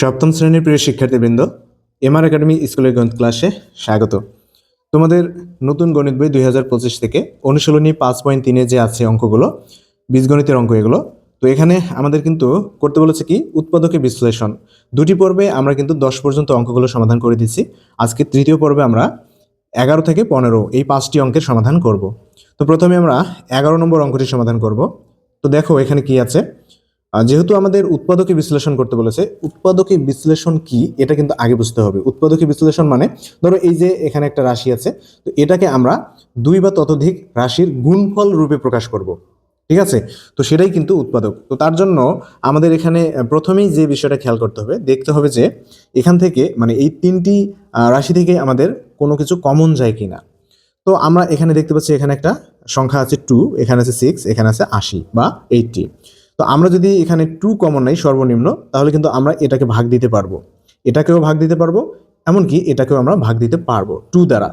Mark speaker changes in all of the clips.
Speaker 1: সপ্তম শ্রেণির প্রিয় শিক্ষার্থীবৃন্দ এমআর একাডেমি স্কুলের গণিত ক্লাসে স্বাগত। তোমাদের নতুন গণিত বই দুই হাজার পঁচিশ থেকে অনুশীলনী পাঁচ পয়েন্ট তিনে যে আছে অঙ্কগুলো, বীজগণিতের অঙ্ক এগুলো, তো এখানে আমাদের কিন্তু করতে বলেছে কি, উৎপাদকে বিশ্লেষণ। দুটি পর্বে আমরা কিন্তু দশ পর্যন্ত অঙ্কগুলো সমাধান করে দিচ্ছি। আজকে তৃতীয় পর্বে আমরা এগারো থেকে পনেরো এই পাঁচটি অঙ্কের সমাধান করব। তো প্রথমে আমরা এগারো নম্বর অঙ্কটি সমাধান করব। তো দেখো এখানে কি আছে। যেহেতু আমাদের উৎপাদকে বিশ্লেষণ করতে বলেছে, উৎপাদকে বিশ্লেষণ কি এটা কিন্তু আগে বুঝতে হবে। উৎপাদকে বিশ্লেষণ মানে ধরো এই যে এখানে একটা রাশি আছে, তো এটাকে আমরা দুই বা ততোধিক রাশির গুণফল রূপে প্রকাশ করব। ঠিক আছে? তো সেটাই কিন্তু উৎপাদক। তো তার জন্য আমাদের এখানে প্রথমেই যে বিষয়টা খেয়াল করতে হবে, দেখতে হবে যে এখান থেকে মানে এই তিনটি রাশি থেকে আমাদের কোনো কিছু কমন যায় কিনা। তো আমরা এখানে দেখতে পাচ্ছি এখানে একটা সংখ্যা আছে টু এখানে আছে সিক্স এখানে আছে আশি বা এইটটি তো আমরা যদি এখানে টু কমন নাই, সর্বনিম্ন, তাহলে কিন্তু আমরা এটাকে ভাগ দিতে পারব। এটাকেও ভাগ দিতে পারব, এমনকি এটাকেও আমরা ভাগ দিতে পারব টু দ্বারা।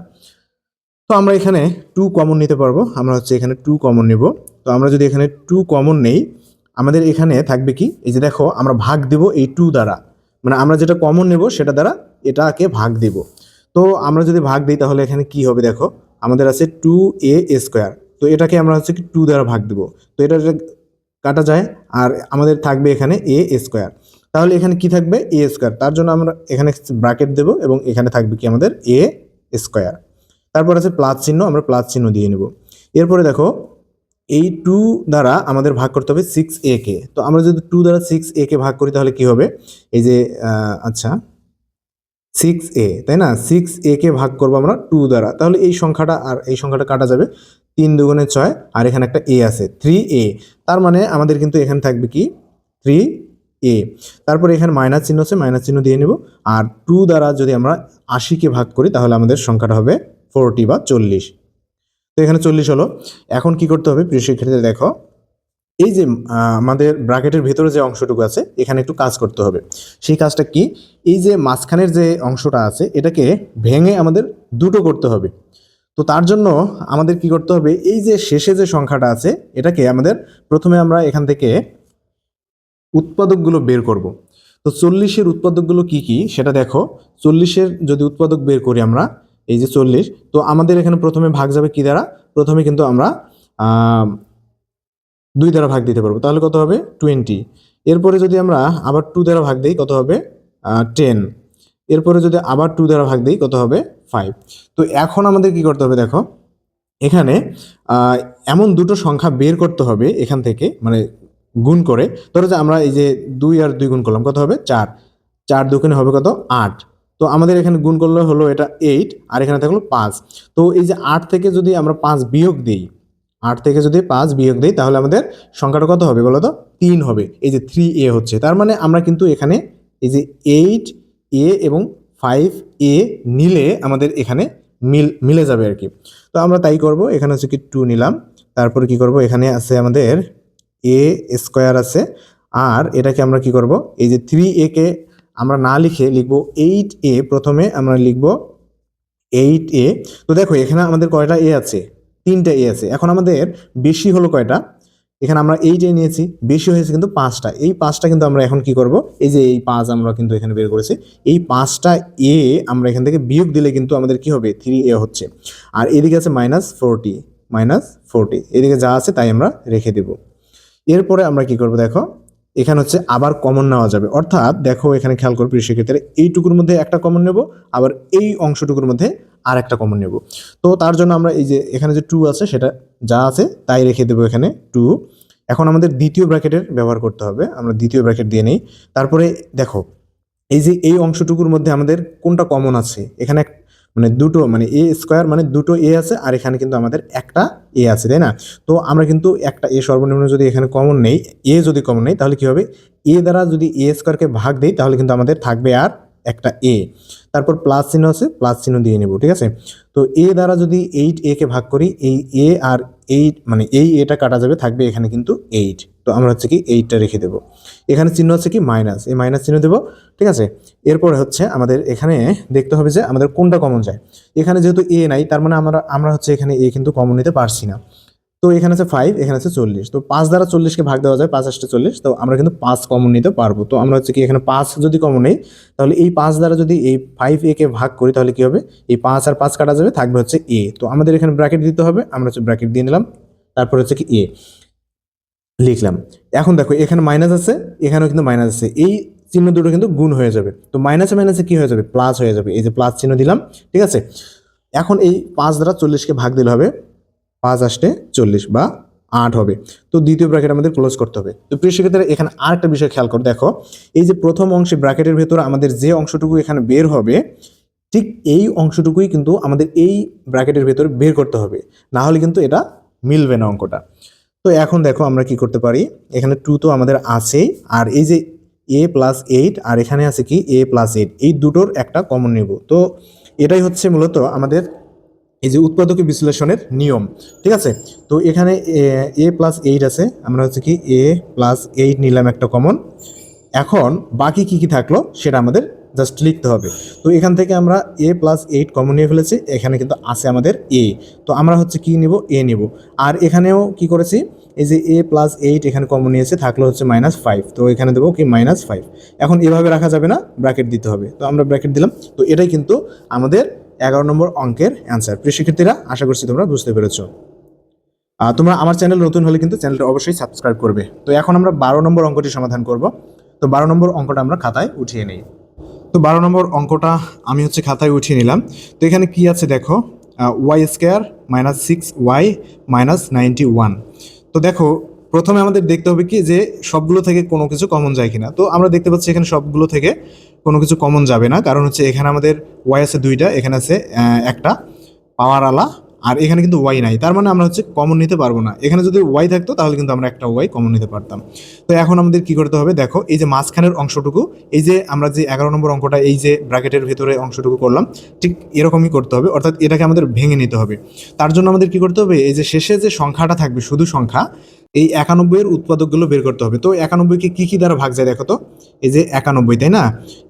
Speaker 1: তো আমরা এখানে টু কমন নিতে পারব, আমরা হচ্ছে এখানে টু কমন নিব। তো আমরা যদি এখানে টু কমন নেই, আমাদের এখানে থাকবে কি? এই যে দেখো, আমরা ভাগ দেব এই টু দ্বারা। মানে আমরা যেটা কমন নেব, সেটা দ্বারা এটাকে ভাগ দেব। তো আমরা যদি ভাগ দিই, তাহলে এখানে কি হবে দেখো? আমাদের আছে টু এ স্কোয়ার তো এটাকে আমরা হচ্ছে কি টু দ্বারা ভাগ দেব। তো এটা কাটা যায় আর আমাদের থাকবে এখানে এ স্কোয়ার তাহলে এখানে কি থাকবে? এ স্কোয়ার তার জন্য আমরা এখানে ব্র্যাকেট দেব এবং এখানে থাকবে কি আমাদের? এ স্কোয়ার তারপর আছে প্লাস চিহ্ন, আমরা প্লাস চিহ্ন দিয়ে নেব। এরপরে দেখো, এই টু দ্বারা আমাদের ভাগ করতে হবে সিক্স এ কে। তো আমরা যদি টু দ্বারা সিক্স এ কে ভাগ করি তাহলে কি হবে? এই যে আচ্ছা সিক্স এ তাই না? সিক্স এ কে ভাগ করব আমরা টু দ্বারা। তাহলে এই সংখ্যাটা আর এই সংখ্যাটা কাটা যাবে তিন দুগুণে ছয়, আর এখানে একটা এ আছে থ্রি এ তার মানে আমাদের কিন্তু এখানে থাকবে কি? থ্রি এ তারপরে এখানে মাইনাস চিহ্ন আছে মাইনাস চিহ্ন দিয়ে নেব। আর টু দ্বারা যদি আমরা আশিকে ভাগ করি, তাহলে আমাদের সংখ্যাটা হবে ফোরটি বা চল্লিশ। তো এখানে চল্লিশ হলো। এখন কি করতে হবে, প্রিয় শিক্ষার্থীরা, দেখো, এই যে আমাদের ব্র্যাকেটের ভিতরে যে অংশটুকু আছে, এখানে একটু কাজ করতে হবে। সেই কাজটা কি? এই যে মাঝখানের যে অংশটা আছে, এটাকে ভেঙে আমাদের দুটো করতে হবে। তো তার জন্য আমাদের কি করতে হবে? এই যে শেষে যে সংখ্যাটা আছে, এটাকে আমাদের প্রথমে আমরা এখান থেকে উৎপাদকগুলো বের করব। তো চল্লিশের উৎপাদকগুলো কি কি? সেটা দেখো। চল্লিশের যদি উৎপাদক বের করি আমরা, এই যে চল্লিশ, তো আমাদের এখানে প্রথমে ভাগ যাবে কি দ্বারা? প্রথমে কিন্তু আমরা দুই দ্বারা ভাগ দিতে পারব। তাহলে কত হবে? টোয়েন্টি। এরপরে যদি আমরা আবার টু দ্বারা ভাগ দিই, কত হবে? টেন। এরপরে যদি আবার টু দ্বারা ভাগ দিই, কত হবে? ফাইভ তো এখন আমাদের কি করতে হবে দেখো? এখানে এমন দুটো সংখ্যা বের করতে হবে এখান থেকে মানে গুণ করে। ধরো যে আমরা এই যে দুই আর দুই গুণ করলাম, কত হবে? চার। চার দুগুণে হবে কত? আট। তো আমাদের এখানে গুণ করলে হলো এটা এইট আর এখানে থাকল পাঁচ। তো এই যে আট থেকে যদি আমরা পাঁচ বিয়োগ দিই, আট থেকে যদি পাঁচ বিয়োগ দিই, তাহলে আমাদের সংখ্যাটা কত হবে বলো তো? তিন হবে। এই যে থ্রি এ হচ্ছে। তার মানে আমরা কিন্তু এখানে এই যে এইট এ এবং ফাইভ এ নিলে আমাদের এখানে মিল, মিলে যাবে আর কি। তো আমরা তাই করব, এখানে হচ্ছে কি টু নিলাম। তারপরে কি করব, এখানে আছে আমাদের এ স্কোয়ার আছে। আর এটাকে আমরা কি করব, এই যে থ্রি এ কে আমরা না লিখে লিখব এইট এ প্রথমে আমরা লিখব এইট এ তো দেখো, এখানে আমাদের কয়টা এ আছে? তিনটা এ আছে। এখন আমাদের বেশি হলো কয়টা? এখানে আমরা এইট এ নিয়েছি, বেশি হয়েছে কিন্তু পাঁচটা। এই পাঁচটা কিন্তু আমরা এখন কি করব? এই যে এই পাঁচ আমরা কিন্তু এখানে বের করেছি। এই পাঁচটা এ আমরা এখান থেকে বিয়োগ দিলে কিন্তু আমাদের কি হবে? থ্রি এ হচ্ছে। আর এদিকে আছে মাইনাস ফোরটি মাইনাস ফোরটি এদিকে যা আছে তাই আমরা রেখে দেব। এরপরে আমরা কি করব দেখো? এখানে হচ্ছে আবার কমন নেওয়া যাবে। অর্থাৎ দেখো এখানে খেয়াল করবে সেক্ষেত্রে এইটুকুর মধ্যে একটা কমন নেব, আবার এই অংশটুকুর মধ্যে আর একটা কমন নেব। তো তার জন্য আমরা এই যে এখানে যে টু আছে, সেটা যা আছে তাই রেখে দেবো এখানে টু এখন আমাদের দ্বিতীয় ব্র্যাকেটের ব্যবহার করতে হবে। আমরা দ্বিতীয় ব্র্যাকেট দিয়ে নেই। তারপরে দেখো, এই যে এই অংশটুকুর মধ্যে আমাদের কোনটা কমন আছে? এখানে মানে দুটো মানে এ স্কোয়ার মানে দুটো এ আছে, আর এখানে কিন্তু আমাদের একটা এ আছে, তাই না? তো আমরা কিন্তু একটা এ সর্বনিম্ন যদি এখানে কমন নেই এ যদি কমন নেই, তাহলে কি হবে? এ দ্বারা যদি এ স্কোয়ারকে ভাগ দেই, তাহলে কিন্তু আমাদের থাকবে আর একটা এ তারপর প্লাস চিহ্ন আছে প্লাস চিহ্ন দিয়ে নেব, ঠিক আছে? তো এ দ্বারা যদি এইট এ কে ভাগ করি, এই এ আর এইট মানে এই এটা কাটা যাবে, থাকবে এখানে কিন্তু এইট তো আমরা হচ্ছে কি এইটটা রেখে দেবো। এখানে চিহ্ন হচ্ছে কি মাইনাস এই মাইনাস চিহ্ন দেবো, ঠিক আছে? এরপরে হচ্ছে আমাদের এখানে দেখতে হবে যে আমাদের কোনটা কমন যায়। এখানে যেহেতু এ নাই, তার মানে আমরা আমরা হচ্ছে এখানে এ কিন্তু কমন নিতে পারছি না। তো এখানে আছে ফাইভ এখানে আছে চল্লিশ। তো পাঁচ দ্বারা চল্লিশকে ভাগ দেওয়া যায়, পাঁচ আসতে চল্লিশ। তো আমরা কিন্তু পাঁচ কমন নিতে পারব। তো আমরা হচ্ছে কি এখানে পাঁচ যদি কমন নেই, তাহলে এই পাঁচ দ্বারা যদি এই ফাইভ এ কে ভাগ করি, তাহলে কি হবে? এই পাঁচ আর পাঁচ কাটা যাবে, থাকবে হচ্ছে এ তো আমাদের এখানে ব্র্যাকেট দিতে হবে, আমরা হচ্ছে ব্র্যাকেট দিয়ে নিলাম। তারপর হচ্ছে কি এ লিখলাম। এখন দেখো, এখানে মাইনাস আছে, এখানেও কিন্তু মাইনাস আছে। এই চিহ্ন দুটো কিন্তু গুণ হয়ে যাবে। তো মাইনাসে মাইনাসে কি হয়ে যাবে? প্লাস হয়ে যাবে। এই যে প্লাস চিহ্ন দিলাম, ঠিক আছে? এখন এই পাঁচ দ্বারা চল্লিশকে ভাগ দিলে হবে পাঁচ আসতে চল্লিশ বা আট হবে। তো দ্বিতীয় ব্র্যাকেট আমাদের ক্লোজ করতে হবে। তো প্রিয় সেক্ষেত্রে এখানে আরেকটা বিষয় খেয়াল করে দেখো। এই যে প্রথম অংশে ব্র্যাকেটের ভেতরে আমাদের যে অংশটুকু এখানে বের হবে, ঠিক এই অংশটুকুই কিন্তু আমাদের এই ব্র্যাকেটের ভেতরে বের করতে হবে। না হলে কিন্তু এটা মিলবে না অঙ্কটা। তো এখন দেখো আমরা কি করতে পারি? এখানে টু তো আমাদের আছেই। আর এই যে এ প্লাস এইট আর এখানে আছে কি? এ প্লাস এইট এই দুটোর একটা কমন নেব। তো এটাই হচ্ছে মূলত আমাদের এই যে উৎপাদক বিশ্লেষণের নিয়ম, ঠিক আছে? তো এখানে, এ প্লাস এইট আছে, আমরা হচ্ছে কি এ প্লাস এইট নিলাম একটা কমন এখন বাকি কি কি থাকল সেটা আমাদের জাস্ট লিখতে হবে। তো এখান থেকে আমরা এ প্লাস এইট কমন নিয়ে ফেলেছি, এখানে কিন্তু আছে আমাদের এ। তো আমরা হচ্ছে কি নিব? এ নিব। আর এখানেও কি করেছি? এই যে এ প্লাস এইট এখানে কমন নিয়েছে, থাকল হচ্ছে মাইনাস ফাইভ তো এখানে দেবো কি মাইনাস ফাইভ এখন এভাবে রাখা যাবে না ব্র্যাকেট দিতে হবে। তো আমরা ব্র্যাকেট দিলাম। তো এটাই কিন্তু আমাদের এগারো নম্বর অঙ্কের অ্যান্সার প্রিয় শিক্ষার্থীরা, আশা করছি তোমরা বুঝতে পেরেছ। তোমরা আমার চ্যানেল নতুন হলে কিন্তু চ্যানেলটা অবশ্যই সাবস্ক্রাইব করবে। তো এখন আমরা বারো নম্বর অঙ্কটি সমাধান করব। তো বারো নম্বর অঙ্কটা আমরা খাতায় উঠিয়ে নিই। তো বারো নম্বর অঙ্কটা আমি হচ্ছে খাতায় উঠিয়ে নিলাম। তো এখানে কি আছে দেখো? Y square minus six Y minus ninety one তো দেখো, প্রথমে আমাদের দেখতে হবে কি যে সবগুলো থেকে কোনো কিছু কমন যায় কিনা। তো আমরা দেখতে পাচ্ছি এখানে সবগুলো থেকে কোনো কিছু কমন যাবে না। কারণ হচ্ছে এখানে আমাদের ওয়াই আছে দুইটা, এখানে আছে একটা। পাওয়ার আলা আর এখানে কিন্তু ওয়াই নাই। তার মানে আমরা হচ্ছে কমন নিতে পারব না। এখানে যদি ওয়াই থাকতো, তাহলে কিন্তু আমরা একটা ওয়াই কমন নিতে পারতাম। তো এখন আমাদের কি করতে হবে? দেখো, এই যে মাঝখানের অংশটুকু, এই যে আমরা যে এগারো নম্বর অঙ্কটা, এই যে ব্র্যাকেটের ভেতরে অংশটুকু করলাম, ঠিক এরকমই করতে হবে। অর্থাৎ এটাকে আমাদের ভেঙে নিতে হবে। তার জন্য আমাদের কি করতে হবে? এই যে শেষে যে সংখ্যাটা থাকবে, শুধু সংখ্যা, এই একানব্বইয়ের উৎপাদকগুলো বের করতে হবে। তো একানব্বইকে কী কী দ্বারা ভাগ যায় দেখো তো? এই যে একানব্বই, তাই না?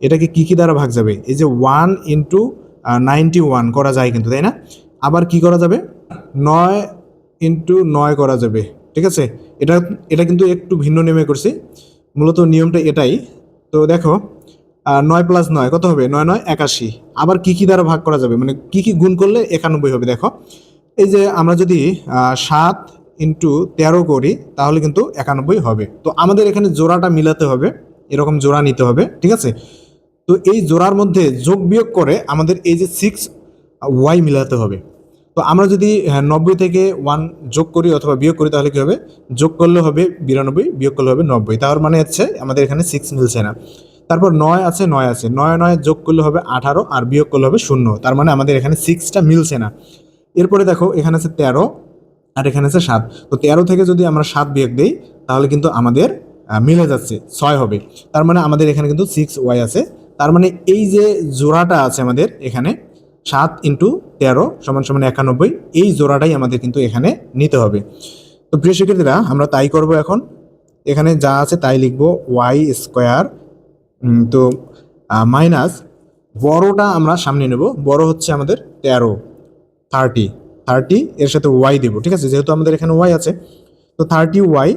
Speaker 1: এটাকে কী কী দ্বারা ভাগ যাবে? এই যে ওয়ান ইন্টু নাইনটি ওয়ান করা যায় কিন্তু, তাই না? আবার কি করা যাবে? নয় ইন্টু নয় করা যাবে, ঠিক আছে? এটা এটা কিন্তু একটু ভিন্ন নিয়মে করছি। মূলত নিয়মটা এটাই। তো দেখো নয় প্লাস নয়, কত হবে? নয় নয়, একাশি। আবার কি কি দ্বারা ভাগ করা যাবে? মানে কি কি গুণ করলে একানব্বই হবে, দেখো। এই যে আমরা যদি সাত ইন্টু তেরো করি, তাহলে কিন্তু একানব্বই হবে। তো আমাদের এখানে জোড়াটা মিলাতে হবে, এরকম জোড়া নিতে হবে, ঠিক আছে? তো এই জোড়ার মধ্যে যোগ বিয়োগ করে আমাদের এই যে সিক্স ওয়াই মিলাতে হবে। তো আমরা যদি হ্যাঁ, নব্বই থেকে ওয়ান যোগ করি অথবা বিয়োগ করি তাহলে কি হবে? যোগ করলে হবে বিরানব্বই বিয়োগ করলে হবে নব্বই। তার মানে হচ্ছে আমাদের এখানে সিক্স মিলছে না। তারপর নয় আছে নয় আছে। নয় নয় যোগ করলে হবে আঠারো আর বিয়োগ করলে হবে শূন্য। তার মানে আমাদের এখানে সিক্সটা মিলছে না। এরপরে দেখো এখানে আছে তেরো আর এখানে আছে সাত। তো তেরো থেকে যদি আমরা সাত বিয়োগ দিই তাহলে কিন্তু আমাদের মিলে যাচ্ছে ছয় হবে। তার মানে আমাদের এখানে কিন্তু সিক্স ওয়াই আছে। তার মানে এই যে জোড়াটা আছে আমাদের এখানে সাত ইন্টু তেরো সমান সমান একানব্বই। এই জোড়াটাই আমাদের কিন্তু এখানে নিতে হবে। তো প্রিয় শিক্ষার্থীরা, আমরা তাই করব এখন। এখানে যা আছে তাই লিখব ওয়াই স্কোয়ার। তো মাইনাস বড়টা আমরা সামনে নেব। বড় হচ্ছে আমাদের তেরো, থার্টি। থার্টি এর সাথে ওয়াই দেব, ঠিক আছে? যেহেতু আমাদের এখানে ওয়াই আছে। তো থার্টি ওয়াই,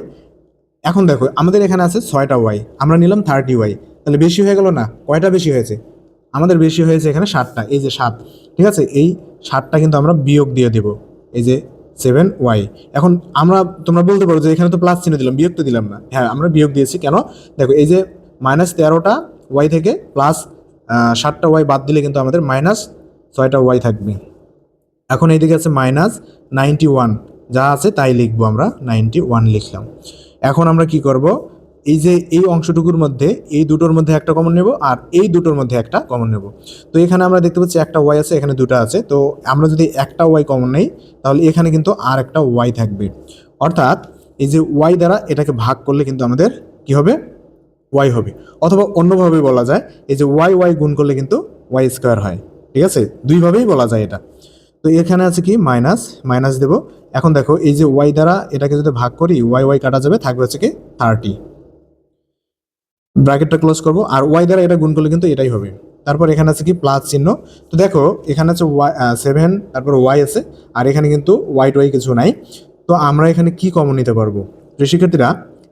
Speaker 1: এখন দেখো, আমাদের এখানে আছে ছয়টা ওয়াই। আমরা নিলাম থার্টি ওয়াই। তাহলে বেশি হয়ে গেল না? কয়টা বেশি হয়েছে? আমাদের বেশি হয়েছে এখানে সাতটা, এই যে সাত, ঠিক আছে? এই সাতটা কিন্তু আমরা বিয়োগ দিয়ে দেব, এই যে সেভেন ওয়াই এখন আমরা, তোমরা বলতে পারো যে এখানে তো প্লাস চিহ্ন দিলাম, বিয়োগ তো দিলাম না। হ্যাঁ আমরা বিয়োগ দিয়েছি, কেন? দেখো, এই যে মাইনাস তেরোটা ওয়াই থেকে প্লাস সাতটা ওয়াই বাদ দিলে কিন্তু আমাদের মাইনাস ছয়টা ওয়াই থাকবে। এখন এইদিকে আছে মাইনাস নাইনটি ওয়ান যা আছে তাই লিখব আমরা নাইনটি ওয়ান লিখলাম। এখন আমরা কি করব? এই যে এই অংশটুকুর মধ্যে এই দুটোর মধ্যে একটা কমন নেব আর এই দুটোর মধ্যে একটা কমন নেব। তো এখানে আমরা দেখতে পাচ্ছি একটা ওয়াই আছে, এখানে দুটো আছে। তো আমরা যদি একটা ওয়াই কমন নেই, তাহলে এখানে কিন্তু আর একটা ওয়াই থাকবে। অর্থাৎ এই যে ওয়াই দ্বারা এটাকে ভাগ করলে কিন্তু আমাদের কি হবে? ওয়াই হবে। অথবা অন্যভাবে বলা যায়, এই যে ওয়াই ওয়াই গুণ করলে কিন্তু ওয়াই স্কোয়ার হয়। ঠিক আছে? দুইভাবেই বলা যায় এটা। তো এখানে আছে কি? মাইনাস মাইনাস দেব। এখন দেখো, এই যে ওয়াই দ্বারা এটাকে যদি ভাগ করি ওয়াই ওয়াই কাটা যাবে, থাকবে হচ্ছে কি থার্টি ব্র্যাকেটটা ক্লোজ করব, আর ওয়াই দ্বারা এটা গুণ করলে কিন্তু এটাই হবে। তারপর এখানে আছে কি? প্লাস চিহ্ন। তো দেখো, এখানে আছে ওয়াই সেভেন তারপর ওয়াই আছে, আর এখানে কিন্তু ওয়াই টোয়াই কিছু নাই। তো আমরা এখানে কি কমন নিতে পারব? প্রিয় শিক্ষার্থীরা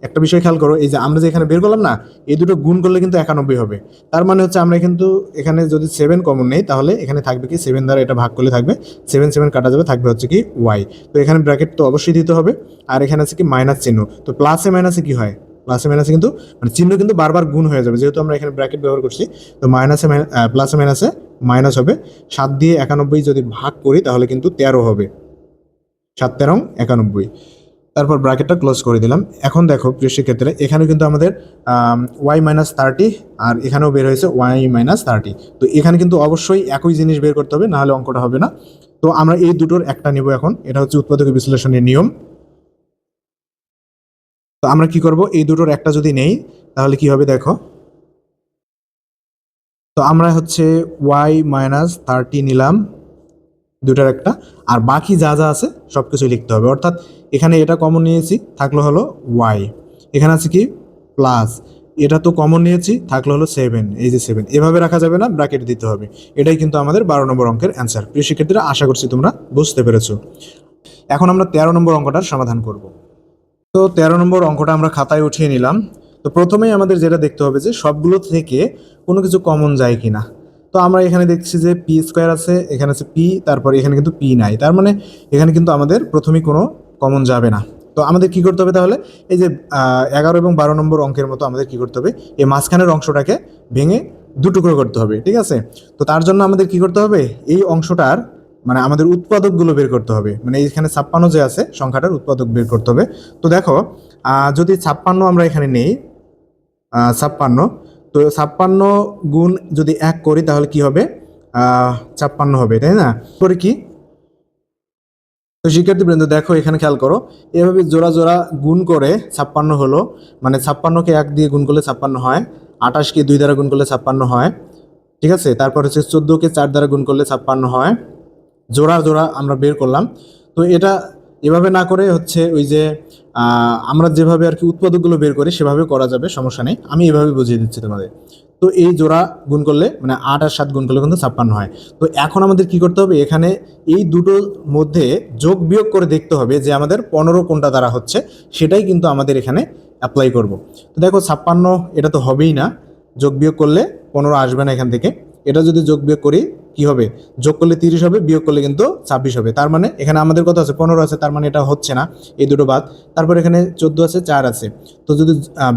Speaker 1: একটা বিষয় খেয়াল করো, এই যে আমরা যে এখানে বের করলাম না, এই দুটো গুণ করলে কিন্তু একানব্বই হবে। তার মানে হচ্ছে আমরা কিন্তু এখানে যদি সেভেন কমন নেই, তাহলে এখানে থাকবে কি? সেভেন দ্বারা এটা ভাগ করলে থাকবে সেভেন সেভেন কাটা যাবে, থাকবে হচ্ছে কি ওয়াই তো এখানে ব্র্যাকেট তো অবশ্যই দিতে হবে, আর এখানে আছে কি? মাইনাস চিহ্ন। তো প্লাসে মাইনাসে কি হয়? প্লাসে মাইনাসে কিন্তু মানে চিহ্ন কিন্তু বারবার গুণ হয়ে যাবে। যেহেতু আমরা এখানে ব্র্যাকেট ব্যবহার করছি, তো মাইনাসে প্লাসে মাইনাসে মাইনাস হবে। সাত দিয়ে একানব্বই যদি ভাগ করি, তাহলে কিন্তু তেরো হবে। সাত তেরো একানব্বই। তারপর ব্র্যাকেটটা ক্লোজ করে দিলাম। এখন দেখো, প্রিয় শিক্ষার্থীরা এখানে কিন্তু আমাদের ওয়াই মাইনাস থার্টি আর এখানেও বের হয়েছে ওয়াই মাইনাস থার্টি তো এখানে কিন্তু অবশ্যই একই জিনিস বের করতে হবে নাহলে অঙ্কটা হবে না। তো আমরা এই দুটোর একটা নিব এখন। এটা হচ্ছে উৎপাদক বিশ্লেষণের নিয়ম। তো আমরা কি করব? এই দুটোর একটা যদি নেই, তাহলে কি হবে দেখো? তো আমরা হচ্ছে ওয়াই মাইনাস থার্টি নিলাম দুটার একটা, আর বাকি যা যা আছে সব কিছু লিখতে হবে। অর্থাৎ এখানে এটা কমন নিয়েছি, থাকল হলো ওয়াই এখানে আছে কি? প্লাস এটা তো কমন নিয়েছি, থাকল হলো সেভেন এই যে সেভেন এভাবে রাখা যাবে না ব্র্যাকেট দিতে হবে। এটাই কিন্তু আমাদের বারো নম্বর অঙ্কের অ্যান্সার প্রিয় শিক্ষার্থীরা, আশা করছি তোমরা বুঝতে পেরেছ। এখন আমরা তেরো নম্বর অঙ্কটার সমাধান করব। তো তেরো নম্বর অঙ্কটা আমরা খাতায় উঠিয়ে নিলাম। তো প্রথমেই আমাদের যেটা দেখতে হবে যে সবগুলো থেকে কোনো কিছু কমন যায় কি না তো আমরা এখানে দেখছি যে পি স্কোয়ার আছে, এখানে আছে পি তারপর এখানে কিন্তু পি নাই। তার মানে এখানে কিন্তু আমাদের প্রথমেই কোনো কমন যাবে না। তো আমাদের কি করতে হবে তাহলে? এই যে এগারো এবং বারো নম্বর অঙ্কের মতো আমাদের কি করতে হবে? এই মাঝখানের অংশটাকে ভেঙে দুটুকরো করতে হবে, ঠিক আছে? তো তার জন্য আমাদের কি করতে হবে? এই অংশটার মানে আমাদের উৎপাদকগুলো বের করতে হবে। মানে এখানে ছাপ্পান্ন যে আছে, সংখ্যাটার উৎপাদক বের করতে হবে। তো দেখো যদি ছাপ্পান্ন আমরা এখানে নেই ছাপ্পান্ন, তো ছাপ্পান্ন গুণ যদি এক করি তাহলে কি হবে? ছাপ্পান্ন হবে, তাই না? করে কি? তো শিক্ষার্থীবৃন্দ দেখো এখানে খেয়াল করো, এভাবে জোড়া জোড়া গুণ করে ছাপ্পান্ন হলো। মানে ছাপ্পান্নকে এক দিয়ে গুণ করলে ছাপ্পান্ন হয়, আঠাশকে দুই দ্বারা গুণ করলে ছাপ্পান্ন হয়, ঠিক আছে? তারপর হচ্ছে চোদ্দোকে চার দ্বারা গুণ করলে ছাপ্পান্ন হয়। জোড়া জোড়া আমরা বের করলাম। তো এটা এভাবে না করে হচ্ছে ওই যে আমরা যেভাবে আর কি উৎপাদকগুলো বের করি সেভাবে করা যাবে, সমস্যা নেই। আমি এভাবে বুঝিয়ে দিচ্ছি তোমাদের। তো এই জোড়া গুণ করলে মানে আট আর সাত গুণ করলে কিন্তু ছাপ্পান্ন হয়। তো এখন আমাদের কি করতে হবে? এখানে এই দুটোর মধ্যে যোগ বিয়োগ করে দেখতে হবে যে আমাদের পনেরো কোনটা দ্বারা হচ্ছে, সেটাই কিন্তু আমাদের এখানে অ্যাপ্লাই করব। তো দেখো, ছাপ্পান্ন এটা তো হবেই না। যোগ বিয়োগ করলে পনেরো আসবে না এখান থেকে। এটা যদি যোগ বিয়োগ করি, কি হবে? যোগ করলে তিরিশ হবে, বিয়োগ করলে কিন্তু ছাব্বিশ হবে। তার মানে এখানে আমাদের কত আছে? পনেরো আছে, তার মানে এটা হচ্ছে না, এই দুটো বাদ। তারপর এখানে চোদ্দ আছে, চার আছে। তো যদি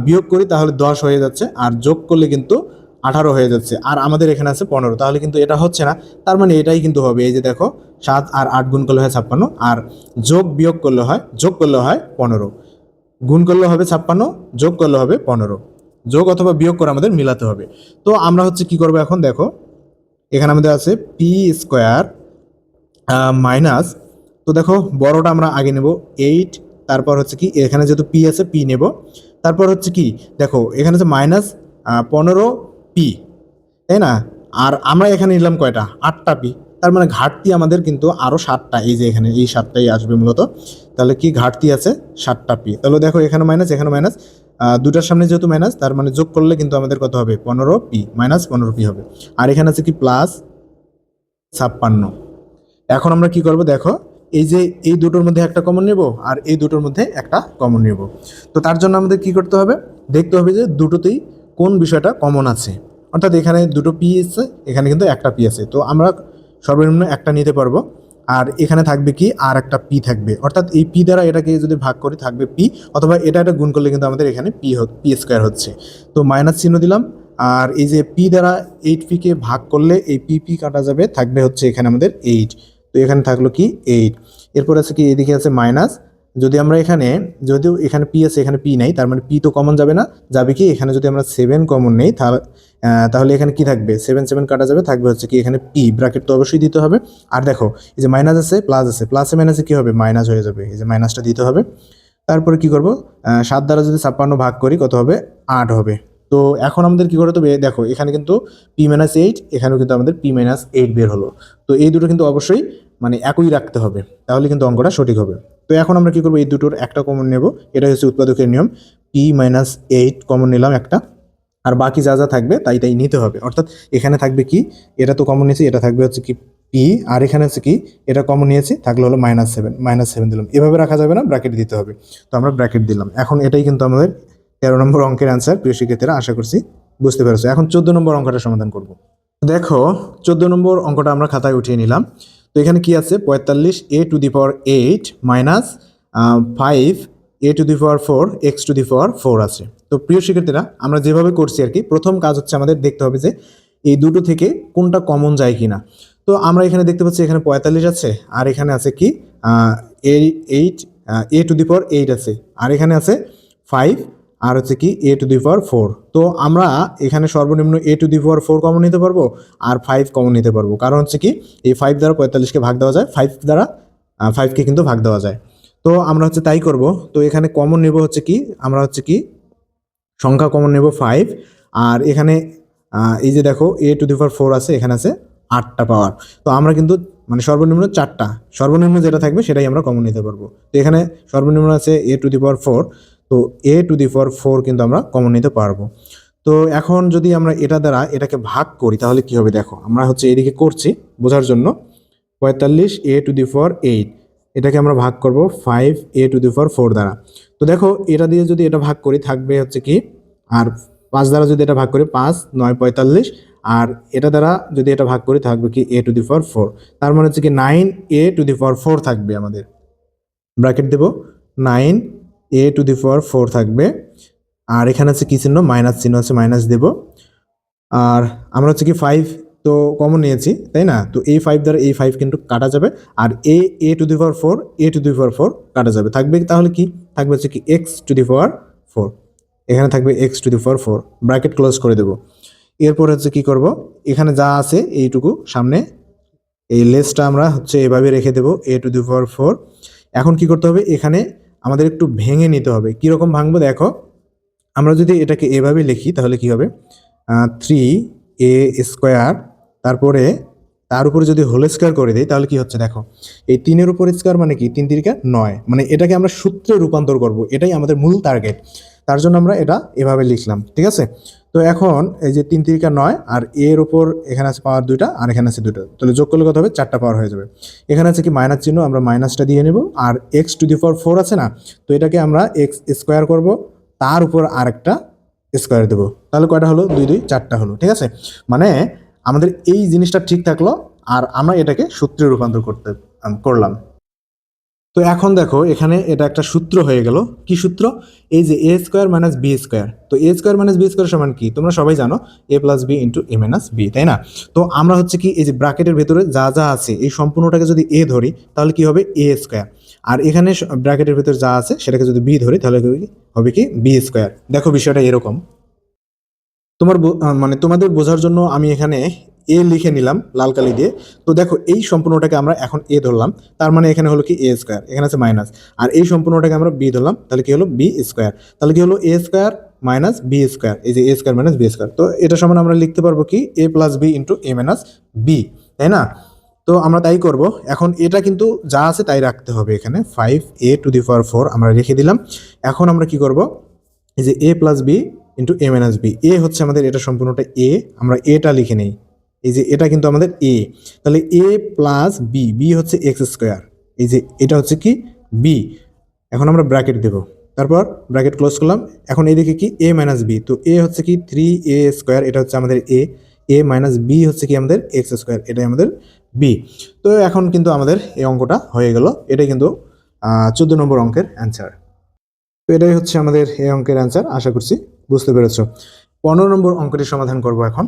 Speaker 1: বিয়োগ করি তাহলে দশ হয়ে যাচ্ছে, আর যোগ করলে কিন্তু আঠারো হয়ে যাচ্ছে। আর আমাদের এখানে আছে পনেরো, তাহলে কিন্তু এটা হচ্ছে না। তার মানে এটাই কিন্তু হবে, এই যে দেখো, সাত আর আট গুণ করলে হয় ছাপ্পান্ন, আর যোগ বিয়োগ করলে হয়, যোগ করলে হয় পনেরো। গুণ করলে হবে ছাপ্পান্ন, যোগ করলে হবে পনেরো। যোগ অথবা বিয়োগ করে আমাদের মিলাতে হবে। তো আমরা হচ্ছে কি করব এখন? দেখো, এখানে আমাদের আছে পি স্কোয়ার মাইনাস তো দেখো, বড়টা আমরা আগে নেব এইট তারপর হচ্ছে কি, এখানে যেহেতু পি আছে পি নেব। তারপর হচ্ছে কি, দেখো, এখানে আছে মাইনাস পনেরো পি তাই না? আর আমরা এখানে নিলাম কয়টা? আটটা পি তার মানে ঘাটতি আমাদের কিন্তু আরও সাতটা, এই যে এখানে এই সাতটাই আসবে মূলত। তাহলে কি ঘাটতি আছে? সাতটা পি। তাহলে দেখো এখানে মাইনাস এখানে মাইনাস দুটার সামনে যেহেতু মাইনাস তার মানে যোগ করলে কিন্তু আমাদের কত হবে? পনেরো পি মাইনাস পনেরো পি হবে। আর এখানে আছে কি? প্লাস ছাপ্পান্ন। এখন আমরা কি করব? দেখো, এই যে এই দুটোর মধ্যে একটা কমন নেব আর এই দুটোর মধ্যে একটা কমন নেব। তো তার জন্য আমাদের কি করতে হবে? দেখতে হবে যে দুটোতেই কোন বিষয়টা কমন আছে। অর্থাৎ এখানে দুটো পি আছে এখানে কিন্তু একটা পি আছে। তো আমরা সর্বনিম্ন একটা নিতে পারব। আর এখানে থাকবে কি? আর একটা পি থাকবে। অর্থাৎ এই পি দ্বারা এটাকে যদি ভাগ করি, থাকবে পি। অথবা এটা এটা গুণ করলে কিন্তু আমাদের এখানে পি পি স্কোয়ার হচ্ছে। তো মাইনাস চিহ্ন দিলাম। আর এই যে পি দ্বারা এইট পিকে ভাগ করলে এই পি পি কাটা যাবে, থাকবে হচ্ছে এখানে আমাদের এইট। তো এখানে থাকল কি? এইট। এরপর আছে কি? এদিকে আছে মাইনাস। যদি আমরা এখানে, যদিও এখানে পি আছে, এখানে পি নেই, তার মানে পি তো কমন যাবে না। যাবে কি? এখানে যদি আমরা সেভেন কমন নেই, তাহলে এখানে কি থাকবে? সেভেন সেভেন কাটা যাবে, থাকবে হচ্ছে কি এখানে পি ব্র্যাকেট তো অবশ্যই দিতে হবে। আর দেখো, এই যে মাইনাস আছে প্লাস আছে প্লাসে মাইনাসে কী হবে? মাইনাস হয়ে যাবে। এই যে মাইনাসটা দিতে হবে। তারপরে কি করব? সাত দ্বারা যদি ছাপ্পান্ন ভাগ করি, কত হবে? আট হবে। তো এখন আমাদের কি করতে হবে? দেখো, এখানে কিন্তু পি মাইনাস এইট এখানেও কিন্তু আমাদের পি মাইনাস এইট বের হলো। তো এই দুটো কিন্তু অবশ্যই মানে একই রাখতে হবে, তাহলে কিন্তু অঙ্কটা সঠিক হবে। তো এখন আমরা কি করব, এই দুটোর একটা কমন নেব, এটা হচ্ছে উৎপাদকের নিয়ম পি মাইনাস এইট কমন নিলাম একটা, আর বাকি যা যা থাকবে তাই তাই নিতে হবে। অর্থাৎ এখানে থাকবে কি, এটা তো কমন নিয়েছি, এটা থাকবে হচ্ছে কি পি আর এখানে আছে কি, এটা কমন নিয়েছি, থাকলে হলো মাইনাস সেভেন মাইনাস সেভেন দিলাম। এভাবে রাখা যাবে না ব্র্যাকেট দিতে হবে। তো আমরা ব্র্যাকেট দিলাম। এখন এটাই কিন্তু আমাদের তেরো নম্বর অঙ্কের অ্যান্সার প্রিয় শিক্ষার্থীরা, আশা করছি বুঝতে পেরেছ। এখন চোদ্দ নম্বর অঙ্কটা সমাধান করব। দেখো, চোদ্দ নম্বর অঙ্কটা আমরা খাতায় উঠিয়ে নিলাম। তো এখানে কি আছে? পঁয়তাল্লিশ A to the power eight minus five A to the power four X to the power four আছে। তো প্রিয় শিক্ষার্থীরা, আমরা যেভাবে করছি আর কি, প্রথম কাজ হচ্ছে আমাদের দেখতে হবে যে এই দুটো থেকে কোনটা কমন যায় কিনা। তো আমরা এখানে দেখতে পাচ্ছি এখানে পঁয়তাল্লিশ আছে, আর এখানে আছে কি? Eight A to the power eight আছে, আর এখানে আছে ফাইভ আর হচ্ছে কি a to the power four তো আমরা এখানে সর্বনিম্ন A to the power four common নিতে পারব আর ফাইভ কমন নিতে পারব। কারণ হচ্ছে কি এই ফাইভ দ্বারা পঁয়তাল্লিশকে ভাগ দেওয়া যায় ফাইভ দ্বারা ফাইভকে কিন্তু ভাগ দেওয়া যায়। তো আমরা হচ্ছে তাই করব। তো এখানে কমন নেব হচ্ছে কি, আমরা হচ্ছে কি সংখ্যা কমন নেব ফাইভ আর এখানে এই যে দেখো এ টু দি পাওয়ার ফোর আছে, এখানে আছে আটটা পাওয়ার তো আমরা কিন্তু মানে সর্বনিম্ন চারটা, সর্বনিম্ন যেটা থাকবে সেটাই আমরা কমন নিতে পারব। তো এখানে সর্বনিম্ন আছে এ টু দি পাওয়ার ফোর তো a to the power four কিন্তু আমরা কমন নিতে পারব। তো এখন যদি আমরা এটা দ্বারা এটাকে ভাগ করি, তাহলে কি হবে দেখো, আমরা হচ্ছে এদিকে করছি বোঝার জন্য। পঁয়তাল্লিশ এ টু দি পাওয়ার এইট এটাকে আমরা ভাগ করব five A to the power four দ্বারা। তো দেখো, এটা দিয়ে যদি এটা ভাগ করি, থাকবে হচ্ছে কি, আর পাঁচ দ্বারা যদি এটা ভাগ করি, পাঁচ, নয়, পঁয়তাল্লিশ, আর এটা দ্বারা যদি এটা ভাগ করি, থাকবে কি a to the power four তার মানে হচ্ছে কি nine A to the power four থাকবে আমাদের। Bracket Dev. Nine A to the power four থাকবে। আর এখানে আছে কি চিহ্ন? মাইনাস চিহ্ন আছে মাইনাস দেব। আর আমরা হচ্ছে কি ফাইভ তো কমন নিয়েছি, তাই না? তো এই ফাইভ দ্বারা এই ফাইভ কিন্তু কাটা যাবে। আর A A to the power four A to the power four কাটা যাবে। থাকবে তাহলে কি? থাকবে হচ্ছে কি X to the power four এখানে থাকবে X to the power four bracket close করে দেবো। এরপর হচ্ছে কি করব? এখানে যা আছে এইটুকু সামনে। এই লেসটা আমরা হচ্ছে এভাবে রেখে দেবো। এ টু দি পাওয়ার ফোর এখন কি করতে হবে? এখানে আমাদের একটু ভেঙে নিতে হবে। কীরকম ভাঙবো দেখো? আমরা যদি এটাকে এভাবে লিখি, তাহলে কি হবে? থ্রি এ স্কোয়ার তারপরে তার উপরে যদি হোল স্কোয়ার করে দিই, তাহলে কি হচ্ছে দেখো? এই তিনের উপর স্কোয়ার মানে কি? তিন তিরিকা নয়। মানে এটাকে আমরা সূত্রে রূপান্তর করব। এটাই আমাদের মূল টার্গেট তার জন্য আমরা এটা এভাবে লিখলাম, ঠিক আছে? তো এখন এই যে তিন তিরিকা নয় আর এর উপর এখানে আছে পাওয়ার দুইটা আর এখানে আছে দুটো, তাহলে যোগ করলে কত হবে? চারটা পাওয়ার হয়ে যাবে। এখানে আছে কি মাইনাস চিহ্ন, আমরা মাইনাসটা দিয়ে নেব। আর X to the power four আছে না, তো এটাকে আমরা এক্স স্কোয়ার করব, তার উপর আরেকটা স্কোয়ার দেবো। তাহলে কয়টা হলো? দুই দুই, চারটা হলো, ঠিক আছে? মানে আমাদের এই জিনিসটা ঠিক থাকল, আর আমরা এটাকে সূত্রে রূপান্তর করতে করলাম। তো এখন দেখো, এখানে এটা একটা সূত্র হয়ে গেল। কি সূত্র? এই যে A square minus B square তো A square minus B square সমান কি? তোমরা সবাই জানো A plus B into A minus B তাই না? তো আমরা হচ্ছে কি, এই যে ব্র্যাকেটের ভেতরে যা যা আছে, এই সম্পূর্ণটাকে যদি এ ধরি, তাহলে কি হবে? এ স্কোয়ার আর এখানে ব্র্যাকেটের ভেতরে যা আছে, সেটাকে যদি বি ধরি, তাহলে হবে? কি- বি স্কোয়ার দেখো বিষয়টা এরকম। তোমার মানে তোমাদের বোঝার জন্য আমি এখানে এ লিখে নিলাম লাল কালি দিয়ে। তো দেখো, এই সম্পূর্ণটাকে আমরা এখন এ ধরলাম। তার মানে এখানে হলো কি এ স্কোয়ার, এখানে আছে মাইনাস। আর এই সম্পূর্ণটাকে আমরা বি ধরলাম, তাহলে কি হলো বি স্কোয়ার। তাহলে কি হলো A square minus B square, এই যে A square minus B square. তো এটা সমান আমরা লিখতে পারব কি A plus B into A minus B, তাই না? তো আমরা তাই করব। এখন এটা কিন্তু যা আছে তাই রাখতে হবে এখানে। Five A to the power four আমরা রেখে দিলাম। এখন আমরা কি করব? এই যে A plus B into A minus B, এ হচ্ছে আমাদের এটা সম্পূর্ণটা এ, আমরা এটা লিখে নেই। এই যে এটা কিন্তু আমাদের এ তাহলে এ প্লাস বি বি হচ্ছে এক্স স্কোয়ার এই যে এটা হচ্ছে কি? বি এখন আমরা ব্র্যাকেট দেব। তারপর ব্র্যাকেট ক্লোজ করলাম। এখন এদিকে কি? এ মাইনাস বি তো এ হচ্ছে কি? থ্রি এ স্কোয়ার এটা হচ্ছে আমাদের এ এ মাইনাস বি হচ্ছে কি আমাদের এক্স স্কোয়ার এটাই আমাদের বি তো এখন কিন্তু আমাদের এই অঙ্কটা হয়ে গেল। এটাই কিন্তু চোদ্দ নম্বর অঙ্কের অ্যান্সার তো এটাই হচ্ছে আমাদের এই অঙ্কের অ্যান্সার আশা করছি বুঝতে পেরেছ। পনেরো নম্বর অঙ্কটি সমাধান করব এখন।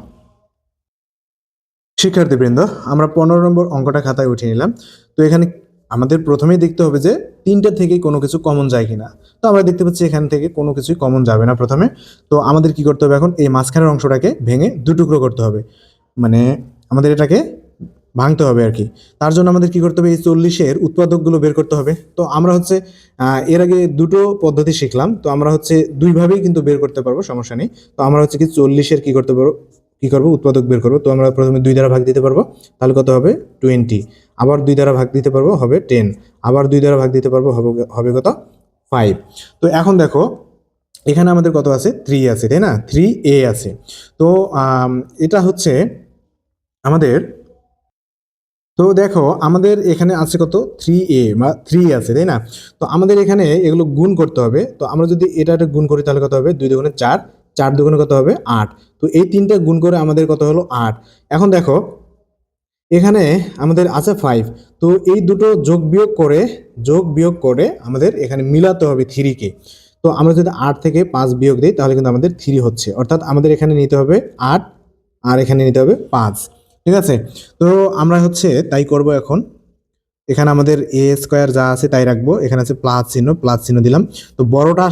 Speaker 1: শিক্ষার্থীবৃন্দ আমরা পনেরো নম্বর অঙ্কটা খাতায় উঠিয়ে নিলাম। তো এখানে আমাদের প্রথমেই দেখতে হবে যে তিনটা থেকে কোনো কিছু কমন যায় কিনা। তো আমরা দেখতে পাচ্ছি এখান থেকে কোনো কিছুই কমন যাবে না প্রথমে। তো আমাদের কি করতে হবে এখন? এই মাঝখানের অংশটাকে ভেঙে দুটুকরো করতে হবে। মানে আমাদের এটাকে ভাঙতে হবে আর কি। তার জন্য আমাদের কি করতে হবে? এই চল্লিশের উৎপাদকগুলো বের করতে হবে। তো আমরা হচ্ছে এর আগে দুটো পদ্ধতি শিখলাম। তো আমরা হচ্ছে দুইভাবেই কিন্তু বের করতে পারব, সমস্যা নেই। তো আমরা হচ্ছে কি চল্লিশের কি করতে পারব? কি করব? উৎপাদক বের করব। তো আমরা প্রথমে দুই দ্বারা ভাগ দিতে পারব। তাহলে কত হবে? টোয়েন্টি আবার দুই দ্বারা ভাগ দিতে পারব হবে টেন আবার দুই দ্বারা ভাগ দিতে পারব হবে হবে কত? ফাইভ তো এখন দেখো, এখানে আমাদের কত আছে? থ্রি আছে, তাই না? থ্রি এ আছে। তো এটা হচ্ছে আমাদের, তো দেখো, আমাদের এখানে আছে কত? থ্রি এ বা থ্রি আছে, তাই না? তো আমাদের এখানে এগুলো গুণ করতে হবে। তো আমরা যদি এটা একটা গুণ করি, তাহলে কত হবে? দুই দুগুণে চার। চার দুগুণে কত হবে? আট। তো এই তিনটা গুণ করে আমাদের কত হলো? আট। এখন দেখো, এখানে আমাদের আছে ফাইভ তো এই দুটো যোগ বিয়োগ করে, যোগ বিয়োগ করে আমাদের এখানে মিলাতে হবে থ্রিকে তো আমরা যদি আট থেকে পাঁচ বিয়োগ দিই, তাহলে কিন্তু আমাদের থ্রি হচ্ছে। অর্থাৎ আমাদের এখানে নিতে হবে আট, আর এখানে নিতে হবে পাঁচ। ঠিক আছে? তো আমরা হচ্ছে তাই করব এখন। এখানে আমাদের এ স্কোয়ার যা আছে তাই রাখব। এখানে আছে প্লাস চিহ্ন প্লাস চিহ্ন দিলাম। তো বড়টা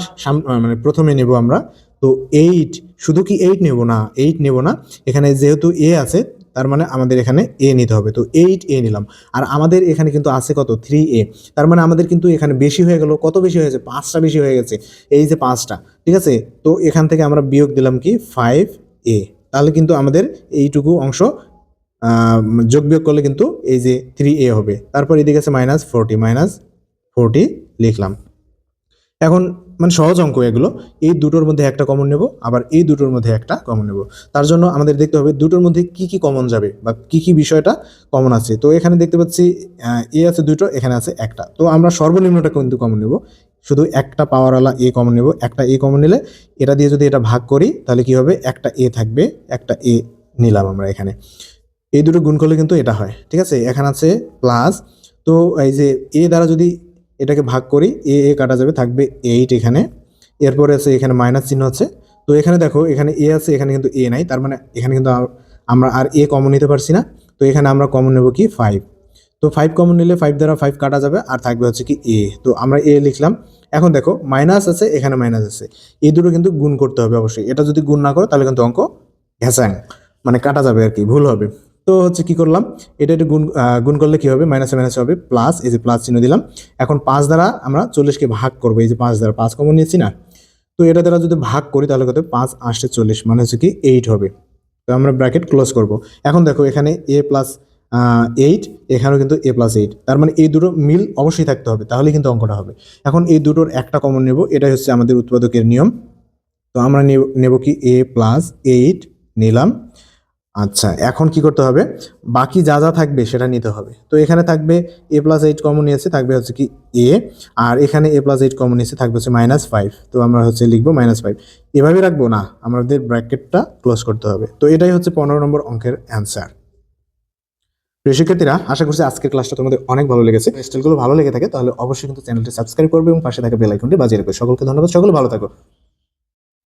Speaker 1: মানে প্রথমে নেব আমরা। তো এইট শুধু কি এইট নেব না? এইট নেব না। এখানে যেহেতু এ আছে, তার মানে আমাদের এখানে এ নিতে হবে। তো এইট এ নিলাম। আর আমাদের এখানে কিন্তু আছে কত? থ্রি এ তার মানে আমাদের কিন্তু এখানে বেশি হয়ে গেল। কত বেশি হয়েছে? পাঁচটা বেশি হয়ে গেছে। এই যে পাঁচটা, ঠিক আছে? তো এখান থেকে আমরা বিয়োগ দিলাম কি? ফাইভ এ তাহলে কিন্তু আমাদের এইটুকু অংশ যোগ বিয়োগ করলে কিন্তু এই যে থ্রি এ হবে। তারপর এদিকে আছে মাইনাস ফোরটি মাইনাস ফোরটি লিখলাম। এখন মানে সহজ অঙ্ক এগুলো। এই দুটোর মধ্যে একটা কমন নেব, আবার এই দুটোর মধ্যে একটা কমন নেব। তার জন্য আমাদের দেখতে হবে দুটোর মধ্যে কি কি কমন যাবে বা কি কি বিষয়টা কমন আছে। তো এখানে দেখতে পাচ্ছি এ আছে দুটো, এখানে আছে একটা। তো আমরা সর্বনিম্নটা কিন্তু কমন নেব। শুধু একটা পাওয়ারওয়ালা এ কমন নেব, একটা এ কমন নিলে এটা দিয়ে যদি এটা ভাগ করি, তাহলে কি হবে? একটা এ থাকবে, একটা এ নিলাম আমরা এখানে। এই দুটো গুণ করলে কিন্তু এটা হয়, ঠিক আছে? এখানে আছে প্লাস তো এই যে এ দ্বারা যদি এটাকে ভাগ করি, এ এ কাটা যাবে, থাকবে এইট এখানে। এরপরে আছে এখানে মাইনাস চিহ্ন আছে তো এখানে দেখো, এখানে এ আছে, এখানে কিন্তু এ নাই। তার মানে এখানে কিন্তু আমরা আর এ কমন নিতে পারছি না। তো এখানে আমরা কমন নেব কি ফাইভ তো ফাইভ কমন নিলে ফাইভ দ্বারা ফাইভ কাটা যাবে, আর থাকবে হচ্ছে কি এ তো আমরা এ লিখলাম। এখন দেখো মাইনাস আছে, এখানে মাইনাস আছে। এই দুটো কিন্তু গুণ করতে হবে অবশ্যই। এটা যদি গুণ না করো, তাহলে কিন্তু অঙ্ক ঘ্যাসাং মানে কাটা যাবে আর কি, ভুল হবে। তো হচ্ছে কি করলাম, এটা একটু গুণ গুণ করলে কি হবে? মাইনাসে মাইনাসে হবে প্লাস এই যে প্লাস চিহ্ন দিলাম। এখন পাঁচ দ্বারা আমরা চল্লিশকে ভাগ করব, এই যে পাঁচ দ্বারা পাঁচ কমন নিয়েছি না? তো এটা দ্বারা যদি ভাগ করি তাহলে কত? পাঁচ আটে চল্লিশ মানে হচ্ছে কি এইট হবে। তো আমরা ব্র্যাকেট ক্লোজ করব। এখন দেখো এখানে এ প্লাস এইট এখানেও কিন্তু এ প্লাস এইট তার মানে এই দুটো মিল অবশ্যই থাকতে হবে তাহলে কিন্তু অঙ্কটা হবে। এখন এই দুটোর একটা কমন নেব, এটাই হচ্ছে আমাদের উৎপাদকের নিয়ম। তো আমরা নেব কি? এ প্লাস এইট নিলাম। আচ্ছা এখন কি করতে হবে? বাকি যা যা থাকবে সেটা নিতে হবে। তো এখানে থাকবে এ প্লাস এইট কমন নিয়েছে, থাকবে হচ্ছে কি এ আর এখানে এ প্লাস এইট কমন নিয়েছে, থাকবে হচ্ছে মাইনাস ফাইভ তো আমরা হচ্ছে লিখব মাইনাস ফাইভ এভাবে রাখব না, আমাদের ব্র্যাকেটটা ক্লোজ করতে হবে। তো এটাই হচ্ছে পনেরো নম্বর অঙ্কের অ্যান্সার প্রিয় শিক্ষার্থীরা, আশা করছি আজকের ক্লাসটা তোমাদের অনেক ভালো লেগেছে। স্টাইলগুলো ভালো লেগে থাকে, তাহলে অবশ্যই কিন্তু চ্যানেলটি সাবস্ক্রাইব করবে এবং পাশে থাকা বেল আইকনটি বাজিয়ে রাখবে সকলকে ধন্যবাদ, সকলে ভালো থাকো।